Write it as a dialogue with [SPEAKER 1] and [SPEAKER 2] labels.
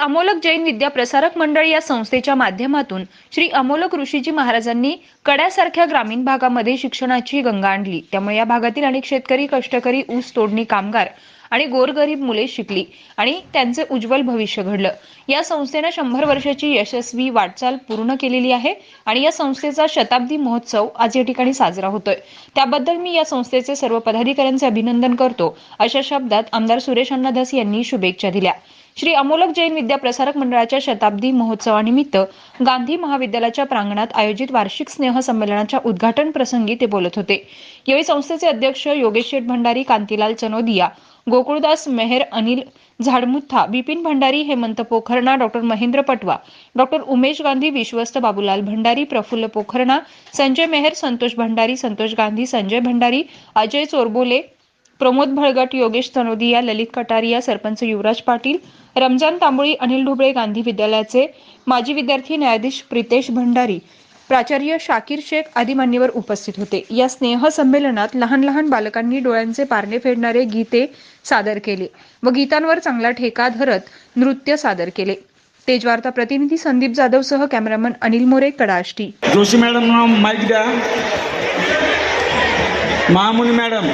[SPEAKER 1] अमोलक जैन विद्या प्रसारक मंडळ या संस्थेच्या माध्यमातून श्री अमोलक ऋषीजी महाराजांनी कड्यासारख्या ग्रामीण भागामध्ये शिक्षणाची गंगा आणली. त्यामुळे या भागातील अनेक शेतकरी कष्टकरी ऊस तोडणी कामगार आणि गोरगरीब मुले शिकली आणि त्यांचे उज्ज्वल भविष्य घडलं. या संस्थेनं शंभर वर्षाची यशस्वी वाटचाल पूर्ण केलेली आहे आणि या संस्थेचा शताब्दी महोत्सव आज या ठिकाणी साजरा होतोय. त्याबद्दल मी या संस्थेचे सर्व पदाधिकाऱ्यांचे अभिनंदन करतो. अशा शब्दात आमदार सुरेश अण्णादास यांनी शुभेच्छा दिल्या. श्री अमोलक जैन विद्या प्रसारक मंडळाच्या शताब्दी महोत्सवानिमित्त गांधी महाविद्यालयाच्या प्रांगणात आयोजित वार्षिक स्नेह स्नेह संमेलनाच्या उद्घाटन प्रसंगी ते बोलत होते. यावेळी संस्थेचे अध्यक्ष योगेश शेठ भंडारी कांतीलाल चनोदिया गोकुळदास मेहर अनिल झाडमुथा बिपिन भंडारी हेमंत पोखरणा डॉक्टर महेंद्र पटवा डॉक्टर उमेश गांधी विश्वस्त बाबूलाल भंडारी प्रफुल्ल पोखरणा संजय मेहर संतोष भंडारी संतोष गांधी संजय भंडारी अजय चोरबोले प्रमोद भळगट योगेश तनोदिया ललित कटारिया सरपंच युवराज पाटील रमजान तांबोळी अनिल ढुबळे गांधी विद्यालयाचे माजी विद्यार्थी न्यायाधीश प्रितेश भंडारी प्राचार्य शाकीर शेख आदी मान्यवर उपस्थित होते. या स्नेह संमेलनात लहान लहान बालकांनी डोळ्यांचे पारणे फेडणारे गीते सादर केले व गीतांवर चांगला ठेका धरत नृत्य सादर केले. तेजवार्ता प्रतिनिधी संदीप जाधव सह कॅमेरामन अनिल मोरे कडाष्टी.
[SPEAKER 2] जोशी मॅडम माईक द्या. महामुनी मॅडम.